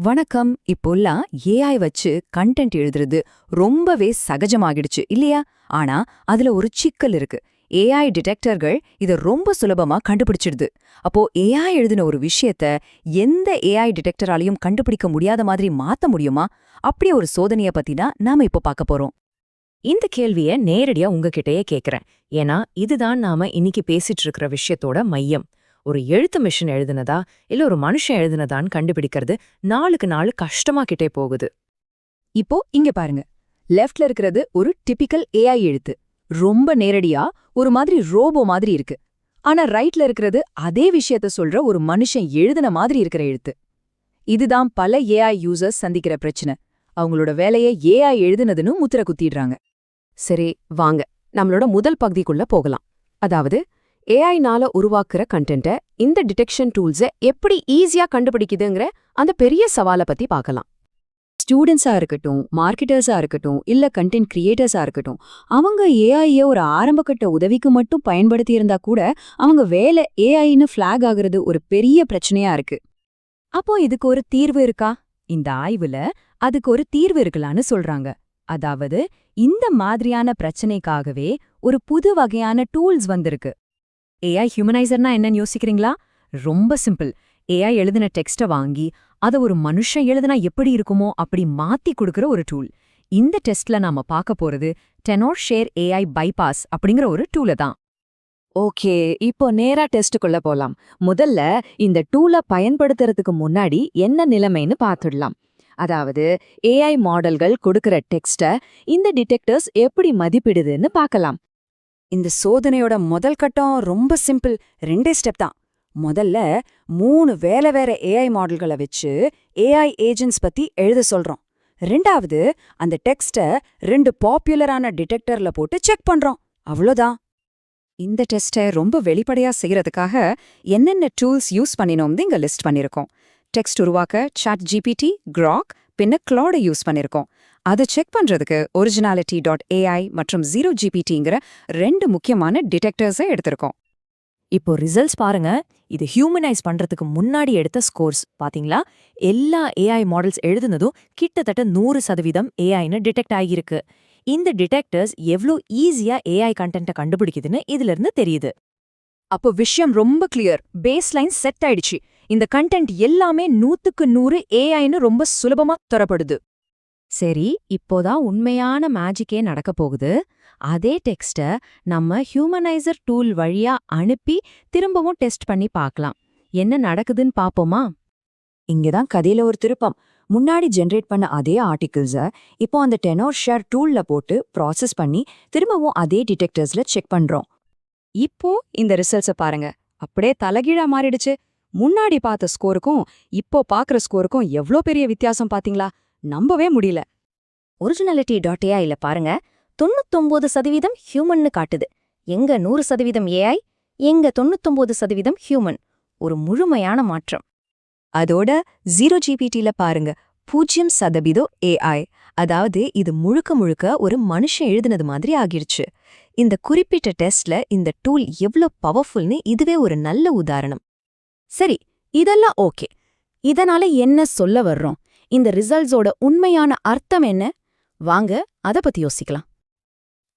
வணக்கம். இப்போல்லாம் ஏஐ வச்சு கண்டென்ட் எழுதுறது ரொம்பவே சகஜமாகிடுச்சு இல்லையா? ஆனா அதுல ஒரு சிக்கல் இருக்கு. ஏஐ டிடெக்டர்கள் இத ரொம்ப சுலபமா கண்டுபிடிச்சிடுது. அப்போ ஏஐ எழுதின ஒரு விஷயத்த எந்த ஏஐ டிடெக்டராலையும் கண்டுபிடிக்க முடியாத மாதிரி மாத்த முடியுமா? அப்படி ஒரு சோதனைய பத்தினா நாம இப்போ பார்க்க போறோம். இந்த கேள்விய நேரடியா உங்ககிட்டயே கேக்குறேன். ஏன்னா இதுதான் நாம இன்னைக்கு பேசிட்டு இருக்கிற விஷயத்தோட மையம். ஒரு எழுத்து மிஷின் எழுதுனதா இல்ல ஒரு மனுஷன் எழுதுனதான்னு கண்டுபிடிக்கிறது நாளுக்கு நாள் கஷ்டமாக்கிட்டே போகுது. இப்போ இங்க பாருங்க. லெஃப்ட்ல இருக்கிறது ஒரு டிபிக்கல் ஏஐ எழுத்து. ரொம்ப நேரடியா ஒரு மாதிரி ரோபோ மாதிரி இருக்கு. ஆனா ரைட்ல இருக்கிறது அதே விஷயத்த சொல்ற ஒரு மனுஷன் எழுதுன மாதிரி இருக்கிற எழுத்து. இதுதான் பல ஏஐ யூசர்ஸ் சந்திக்கிற பிரச்சனை. அவங்களோட வேலையை ஏஐ எழுதுனதுன்னு முத்திர குத்திடுறாங்க. சரி வாங்க. நம்மளோட முதல் பகுதிக்குள்ள போகலாம். அதாவது ஏஐனால உருவாக்குற கண்டென்ட்டை இந்த டிடெக்ஷன் டூல்ஸை எப்படி ஈஸியா கண்டுபிடிக்குதுங்கிற அந்த பெரிய சவாலை பத்தி பார்க்கலாம். ஸ்டூடெண்ட்ஸா இருக்கட்டும் மார்க்கெட்டர்ஸா இருக்கட்டும் இல்ல கண்டென்ட் கிரியேட்டர்ஸா இருக்கட்டும் அவங்க ஏஐய ஒரு ஆரம்பகட்ட உதவிக்கு மட்டும் பயன்படுத்தி இருந்தா கூட அவங்க வேலை ஏஐன்னு ஃபிளாக் ஆகுறது ஒரு பெரிய பிரச்சனையா இருக்கு. அப்போ இதுக்கு ஒரு தீர்வு இருக்கா? இந்த ஆய்வுல அதுக்கு ஒரு தீர்வு இருக்கலான்னு சொல்றாங்க. அதாவது இந்த மாதிரியான பிரச்சனைக்காகவே ஒரு புது வகையான டூல்ஸ் வந்திருக்கு. ஏஐ ஹியூமனைசர்னா என்னன்னு யோசிக்கிறீங்களா? ரொம்ப சிம்பிள் ஏஐ எழுதின டெக்ஸ்ட வாங்கி அத ஒரு மனுஷன் எழுதுனா எப்படி இருக்குமோ அப்படி மாத்தி கொடுக்கற ஒரு டூல் இந்த டெஸ்ட்ல நாம பார்க்க போறது டெனோர் ஷேர் ஏஐ பைபாஸ் அப்படிங்கிற ஒரு டூல தான். ஓகே இப்போ நேரா டெஸ்ட்டுக்குள்ள போலாம். முதல்ல இந்த டூலை பயன்படுத்துறதுக்கு முன்னாடி என்ன நிலைமைன்னு பார்த்துடலாம். அதாவது ஏஐ மாடல்கள் கொடுக்கிற டெக்ஸ்ட இந்த டிடெக்டர்ஸ் எப்படி மதிப்பிடுதுன்னு பார்க்கலாம். இந்த சோதனையோட முதல் கட்டம் ரொம்ப சிம்பிள் ரெண்டே ஸ்டெப் தான். முதல்ல மூணு வேற வேற ஏஐ மாடல்களை வச்சு ஏஐ ஏஜென்ட்ஸ் பத்தி எழுத சொல்றோம். ரெண்டாவது அந்த டெக்ஸ்ட ரெண்டு பாப்புலரான டிடெக்டர்ல போட்டு செக் பண்றோம். அவ்வளோதான். இந்த டெஸ்ட்டை ரொம்ப வெளிப்படையா செய்யறதுக்காக என்னென்ன டூல்ஸ் யூஸ் பண்ணினோம்னு இங்க லிஸ்ட் பண்ணிருக்கோம் டெக்ஸ்ட் உருவாக்க சாட் ஜிபிடி கிராக் பின்ன கிளாட யூஸ் பண்ணிருக்கோம் அதை செக் பண்றதுக்கு ஒரிஜினாலிட்டி டாட் ஏஐ மற்றும் ஜீரோ ஜிபிடிங்கிற ரெண்டு முக்கியமான டிடெக்டர்ஸை எடுத்திருக்கோம். இப்போ ரிசல்ட்ஸ் பாருங்க. இது ஹியூமனைஸ் பண்றதுக்கு முன்னாடி எடுத்த ஸ்கோர்ஸ் பாத்தீங்களா? எல்லா ஏஐ மாடல்ஸ் எழுதுனதும் கிட்டத்தட்ட நூறு சதவீதம் ஏஐன்னு டிடெக்ட் ஆகியிருக்கு. இந்த டிடெக்டர்ஸ் எவ்ளோ ஈஸியா ஏஐ கண்டென்ட்டை கண்டுபிடிக்குதுன்னு இதுல இருந்து தெரியுது. அப்போ விஷயம் ரொம்ப கிளியர் பேஸ்லைன் செட் ஆயிடுச்சு. இந்த கண்டென்ட் எல்லாமே நூத்துக்கு நூறு ஏஐன்னு ரொம்ப சுலபமா தரப்படுது. சரி இப்போதான் உண்மையான மேஜிக்கே நடக்க போகுது. அதே டெக்ஸ்ட நம்ம ஹியூமனைசர் டூல் வழியா அனுப்பி திரும்பவும் டெஸ்ட் பண்ணி பார்க்கலாம். என்ன நடக்குதுன்னு பாப்போமா இங்கதான் கதையில ஒரு திருப்பம். முன்னாடி ஜென்ரேட் பண்ண அதே ஆர்டிகிள்ஸை இப்போ அந்த டெனோர் ஷேர் டூல்ல போட்டு ப்ராசஸ் பண்ணி திரும்பவும் அதே டிடெக்டர்ஸ்ல செக் பண்றோம். இப்போ இந்த ரிசல்ட்ஸ பாருங்க. அப்படியே தலைகீழா மாறிடுச்சு. முன்னாடி பார்த்த ஸ்கோருக்கும் இப்போ பாக்குற ஸ்கோருக்கும் எவ்ளோ பெரிய வித்தியாசம் பாத்தீங்களா நம்பவே முடியல. ஒரிஜினாலிட்டி டாட் இல்ல பாருங்க தொண்ணூத்தொன்பது சதவீதம் ஹியூமன்னு காட்டுது. எங்க நூறு சதவீதம் ஏஐ எங்க தொண்ணூத்தொன்பது சதவீதம் ஹியூமன் ஒரு முழுமையான மாற்றம். அதோட ஜீரோ ஜிபிடில பாருங்க பூஜ்யம் சதவீதம் ஏஐ அதாவது இது முழுக்க முழுக்க ஒரு மனுஷன் எழுதுனது மாதிரி ஆகிடுச்சு. இந்த குறிப்பிட்ட டெஸ்ட்ல இந்த டூல் எவ்ளோ பவர்ஃபுல்னு இதுவே ஒரு நல்ல உதாரணம். சரி இதெல்லாம் ஓகே இதனால என்ன சொல்ல வர்றோம்? இந்த ரிசல்ட்ஸோட உண்மையான அர்த்தம் என்ன? வாங்க அத பத்தி யோசிக்கலாம்.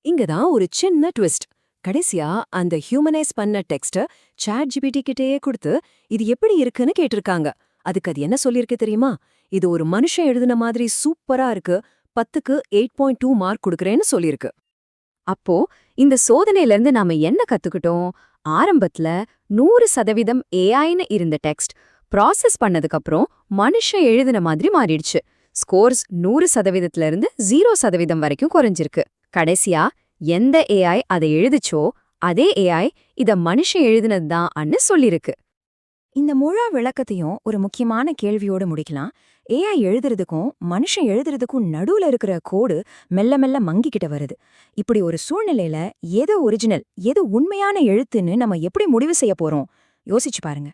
இங்கதான் ஒரு சின்ன ட்விஸ்ட். கடைசியா அந்த ஹியூமனைஸ் பண்ண டெக்ஸ்ட சாட் ஜிபிடி கிட்டேயே கொடுத்து இது எப்படி இருக்குன்னு கேட்டிருக்காங்க. அதுக்கு அது என்ன சொல்லியிருக்கு தெரியுமா? இது ஒரு மனுஷன் எழுதின மாதிரி சூப்பரா இருக்கு. பத்துக்கு எயிட் பாயிண்ட் டூ மார்க் கொடுக்குறேன்னு சொல்லியிருக்கு. அப்போ இந்த சோதனையில இருந்து நாம என்ன கத்துக்கிட்டோம்? ஆரம்பத்துல நூறு சதவீதம் ஏஐன்னு இருந்த டெக்ஸ்ட் ப்ராசஸ் பண்ணதுக்கப்புறம் மனுஷன் எழுதின மாதிரி மாறிடுச்சு. ஸ்கோர்ஸ் நூறு சதவீதத்துல இருந்து ஜீரோ சதவீதம் வரைக்கும் குறைஞ்சிருக்கு. கடைசியா எந்த ஏஐ அதை எழுதுச்சோ அதே ஏஐ இத மனுஷன் எழுதினது தான் அன்னு சொல்லிருக்கு. இந்த முழு விளக்கத்தையும் ஒரு முக்கியமான கேள்வியோட முடிக்கலாம். ஏஐ எழுதுறதுக்கும் மனுஷன் எழுதுறதுக்கும் நடுவுல இருக்கிற கோடு மெல்ல மெல்ல மங்கிக்கிட்ட வருது. இப்படி ஒரு சூழ்நிலையில எது ஒரிஜினல் எது உண்மையான எழுத்துன்னு நம்ம எப்படி முடிவு செய்ய போறோம்? யோசிச்சு பாருங்க.